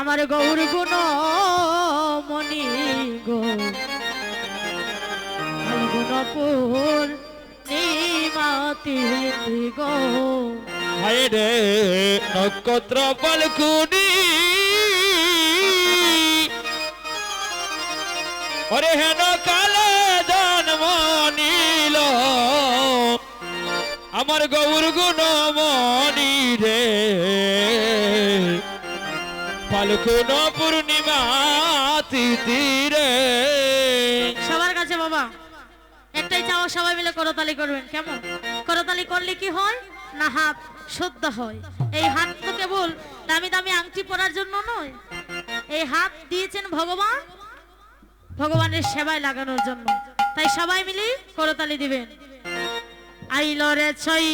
আমার গৌর গুণ গো। গুণপুর নিমাতি নক্ষত্র পালকুনি। ওরে হেন কালে আমার গৌর গুণ মনি রে পালকুন পূর্ণিমা তিথিরে সবার কাছে বাবা, একটাই চাওয়া সবাই মিলে করতালি করবেন, কেমন? করতালি করলে কি হয়? না হাত শুদ্ধ হয়। এই হাত তো কেবল দামি দামি আংটি পরার জন্য নয়। এই হাত দিয়েছেন ভগবান, ভগবানের সেবায় লাগানোর জন্য। তাই সবাই মিলে করতালি দিবেন। আইলো রে ছই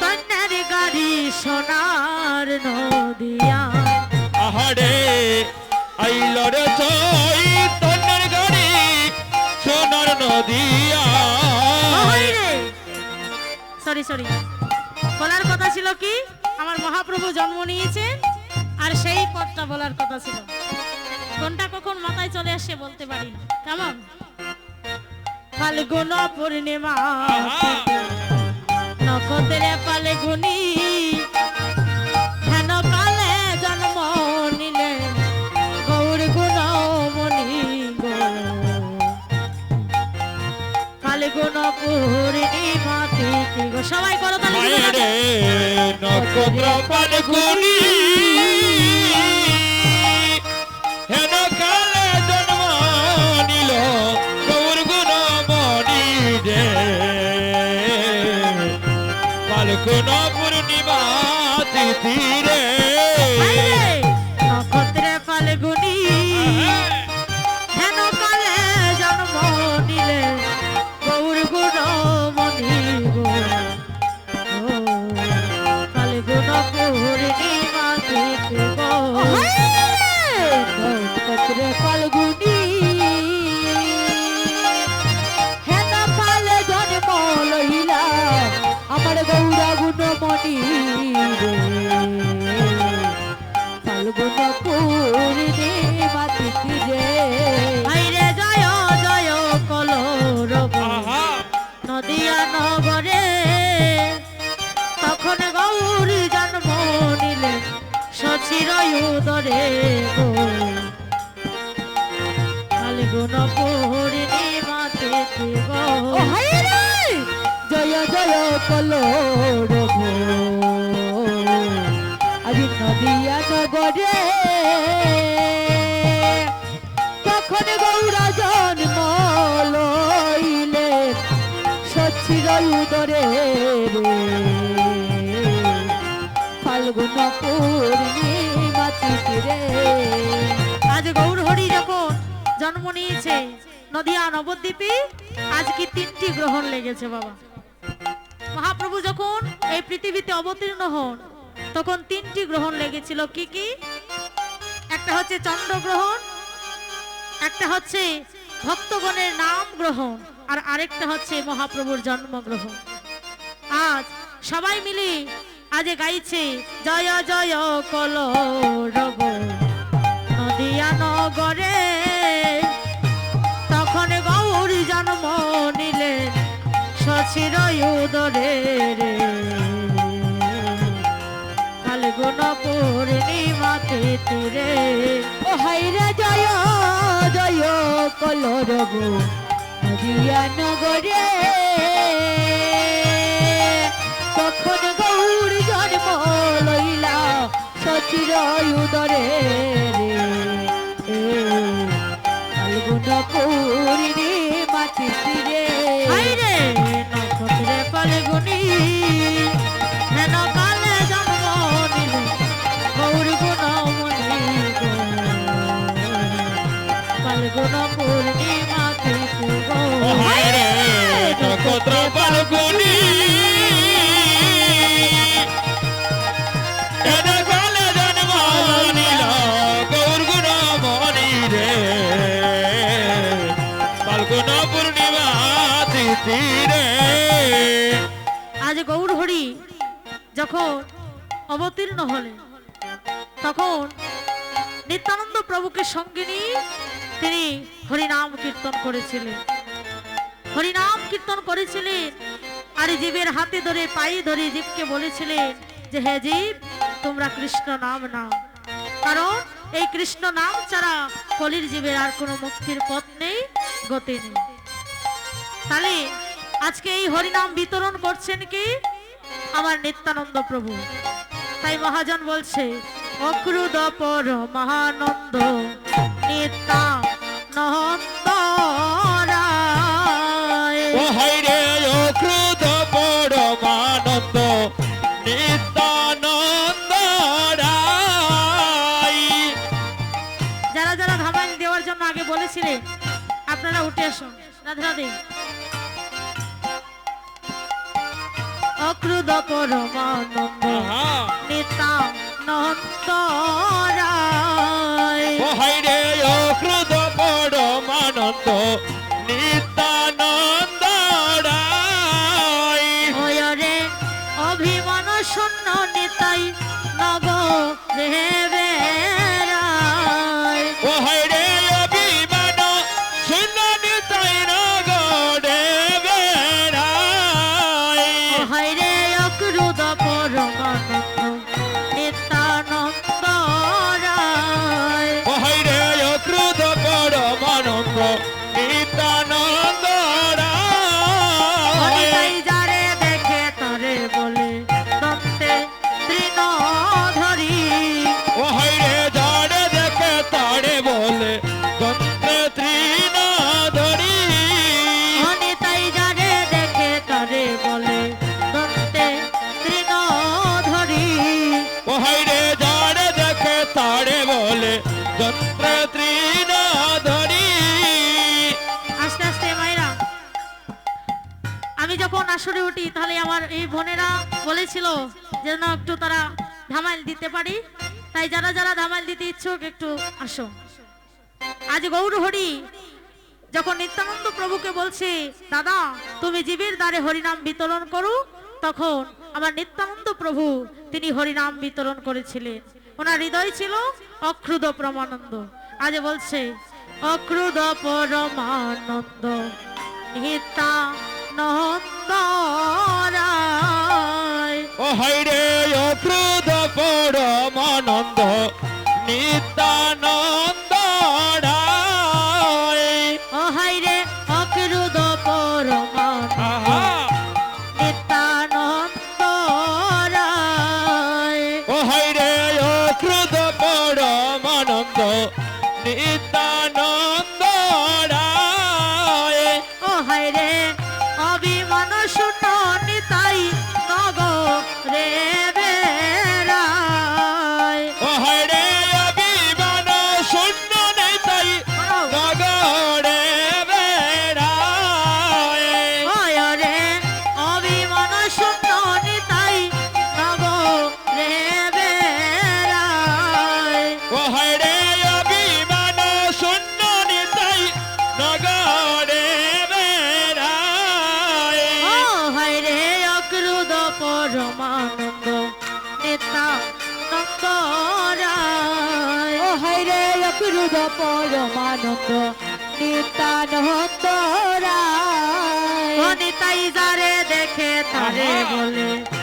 তন্নের গাড়ি সোনার নদিয়া। আহারে আইল রে ছই তন্নের গাড়ি সোনার নদিয়া। সরি সরি বলার কথা ছিল কি? আমার মহাপ্রভু জন্ম নিয়েছেন আর সেই পথটা বলার কথা ছিল। কোনটা কখন মাথায় চলে আসে বলতে পারি না। কেমন? ফাল্গুন পূর্ণিমা নক্ষত্রে ফাল্গুনি হেন কালে জন্ম নিলে গৌর গুণ মণি গো ফাল্গুন পূর্ণিমা তিথি গো? সবাই করো তাহলে নক্ষত্র পালকুনি হেন উদরে গো ফাল্গুন পূর্ণিমা গো। জয় জয় কলরব আজি নদিয়া নগরে তখন গৌরা জন্ম লইলে সচির উদরে রে। ফাল্গুন পূর্ণিমা তিথি আজ গৌর হরি যখন জন্ম নিয়েছে, নদিয়া নবদ্বীপে, আজকে তিনটি গ্রহণ লেগেছে বাবা। মহাপ্রভু যখন এই পৃথিবীতে অবতীর্ণ হন, তখন তিনটি গ্রহণ লেগেছিল কি কি? একটা হচ্ছে চন্দ্রগ্রহণ, একটা হচ্ছে ভক্তগণের নাম গ্রহণ, আর আরেকটা হচ্ছে মহাপ্রভুর জন্মগ্রহণ। আজ সবাই মিলে আজ গাইছে, জয় জয় কল রব নদিয়া নগরে তখন গৌরী জন্ম নিলে সচির উদরে রে। ফাল্গুন পূর্ণিমা তিথিরে ও হাইরা জয় জয় কলরব। নদিয়া নগরে তখন সচির উদরে রে। ফাল্গুন পূর্ণিমা তিথিরে হাইরে নক্ষত্রে ফাল্গুনি হেন কালে জন্ম নিলে গৌর গুণ মনি ফাল্গুন পূর্ণিমা তিথি রে। নক্ষত্র পালকুনি যখন অবতীর্ণ হলেন, তখন নিত্যানন্দ প্রভুকে সঙ্গে নিয়ে তিনি হরিনাম কীর্তন করেছিলেন। হরিনাম কীর্তন করেছিলেন, আর জীবের হাতে ধরে, পায়ে ধরে জীবকে বলেছিলেন যে, হে জীব, তোমরা কৃষ্ণ নাম নাও। কারণ এই কৃষ্ণ নাম ছাড়া কলির জীবের আর কোনো মুক্তির পথ নেই, গতি নেই। তাহলে আজকে এই হরিনাম বিতরণ করছেন কি? আমার নিত্যানন্দ প্রভু। তাই মহাজন বলছে অক্রুদ পর মহানন্দ নিত্যানন্দ যারা যারা দেওয়ার জন্য আগে বলেছিলেন আপনারা উঠে আসুন। রাধে রাধে। অক্রুদ পরমানন্দ আহা নিত্যানন্দ রায়। ও হাইরে অক্রুধ পরমানন্দ নিত্যানন্দ রায় ওয়রে অভিমান শূন্য নিতাই নব রে বেড়ায়। ও হাইরে অভিমান শূন্য আসরে উঠি তাহলে আমার এই বোনেরা বলেছিল যেন একটু তারা ধামাইল দিতে পারি। তাই যারা যারা ধামাইল দিতে ইচ্ছুক, একটু আসো। আজ গৌর হরি যখন নিত্যানন্দ প্রভুকে বলছে, দাদা, তুমি জীবের দ্বারে হরিনাম বিতরণ করো, তখন আমার নিত্যানন্দ প্রভু তিনি হরিনাম বিতরণ করেছিলেন। ওনার হৃদয় ছিল অক্রুদ প্রমানন্দ। আজ বলছে অক্রুদ পরমানন্দ, নিত্যানন্দ রায় ও হাইরে অক্রুধ পরমানন্দ নিত্যানন্দ পরমানন্দ নেতা রায় ও হাইরে অক্রুদ পরমানন্দ নন্দ রায় নেতাই যারে দেখে তারে বলে।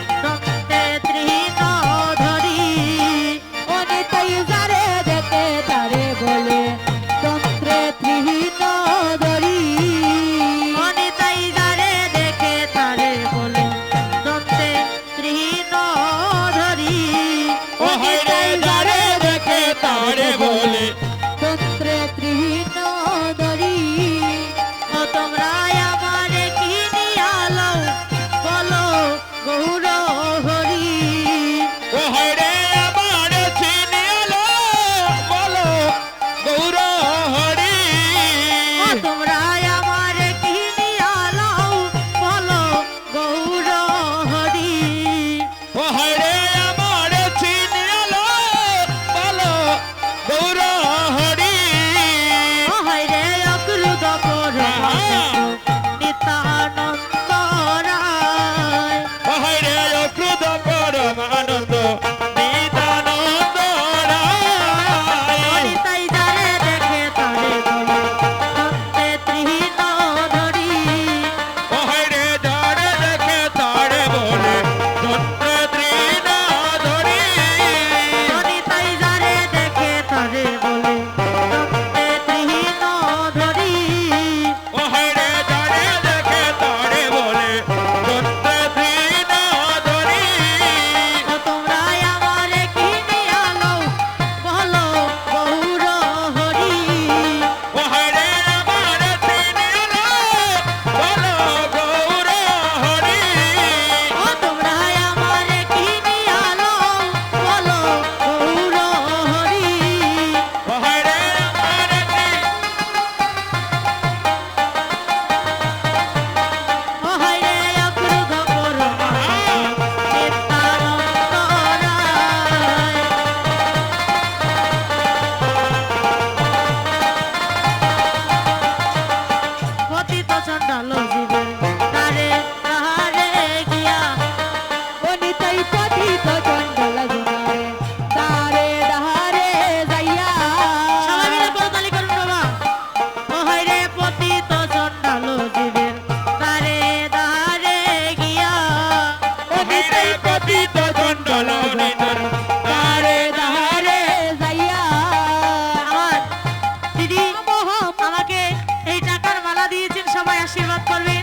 আশীর্বাদ করবেন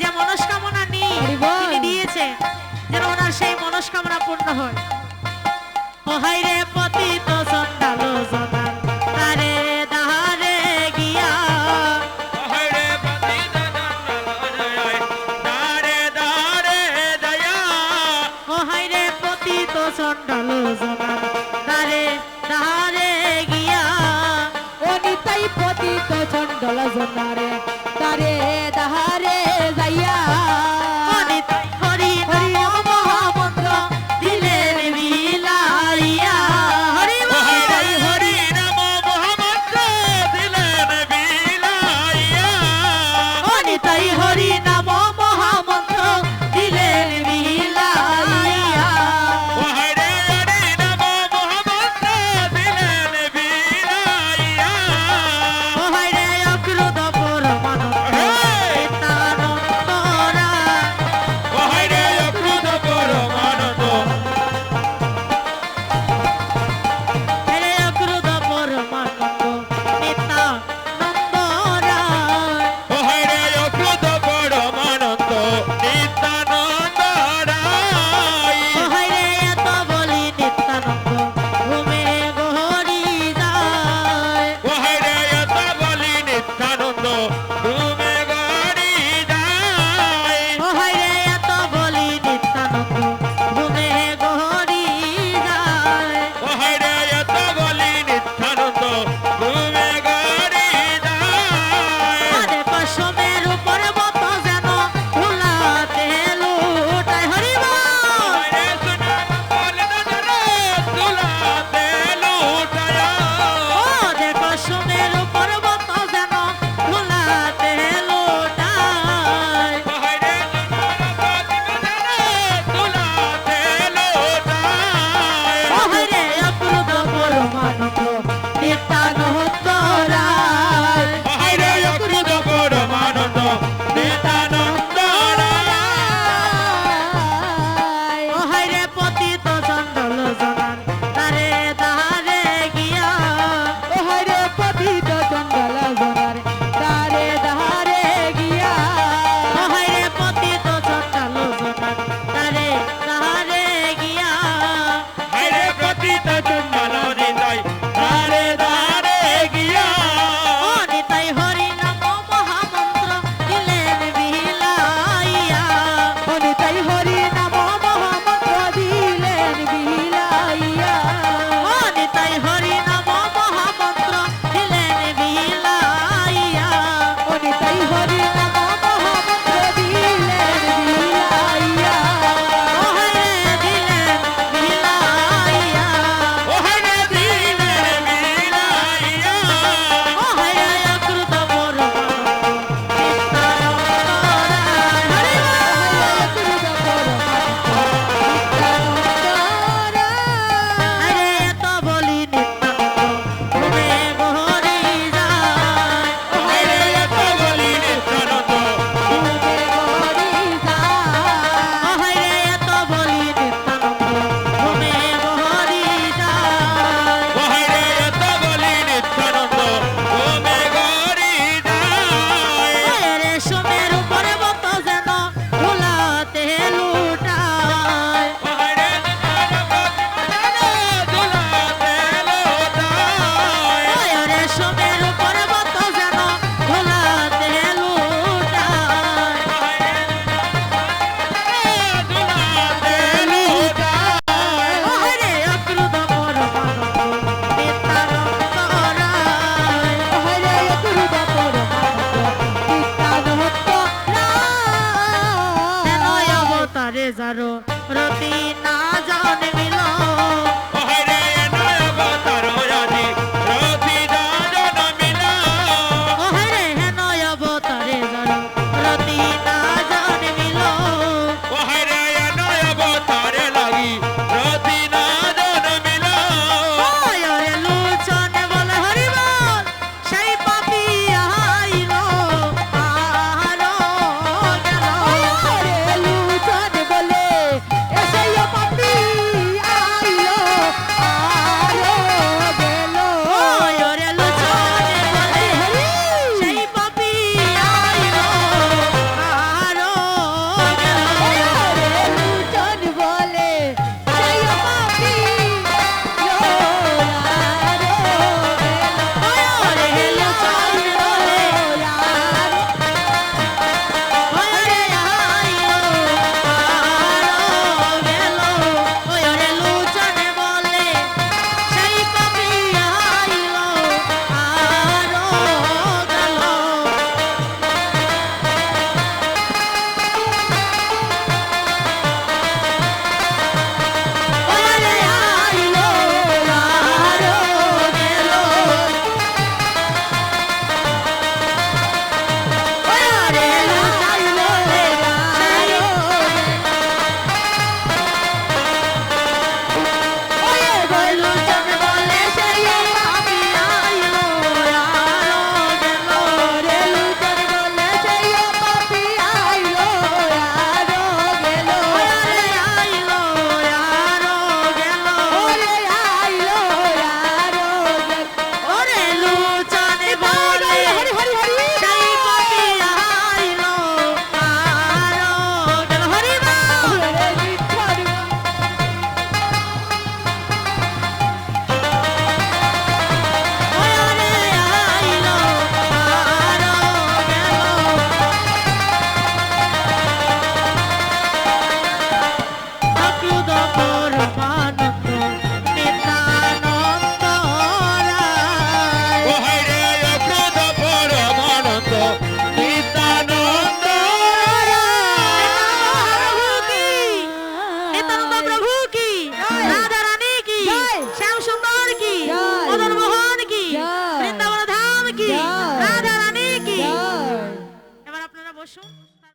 যে মনস্কামনা নেই তিনি দিয়েছেন যেন ওনার সেই মনস্কামনা পূর্ণ হয়। ও হাই রে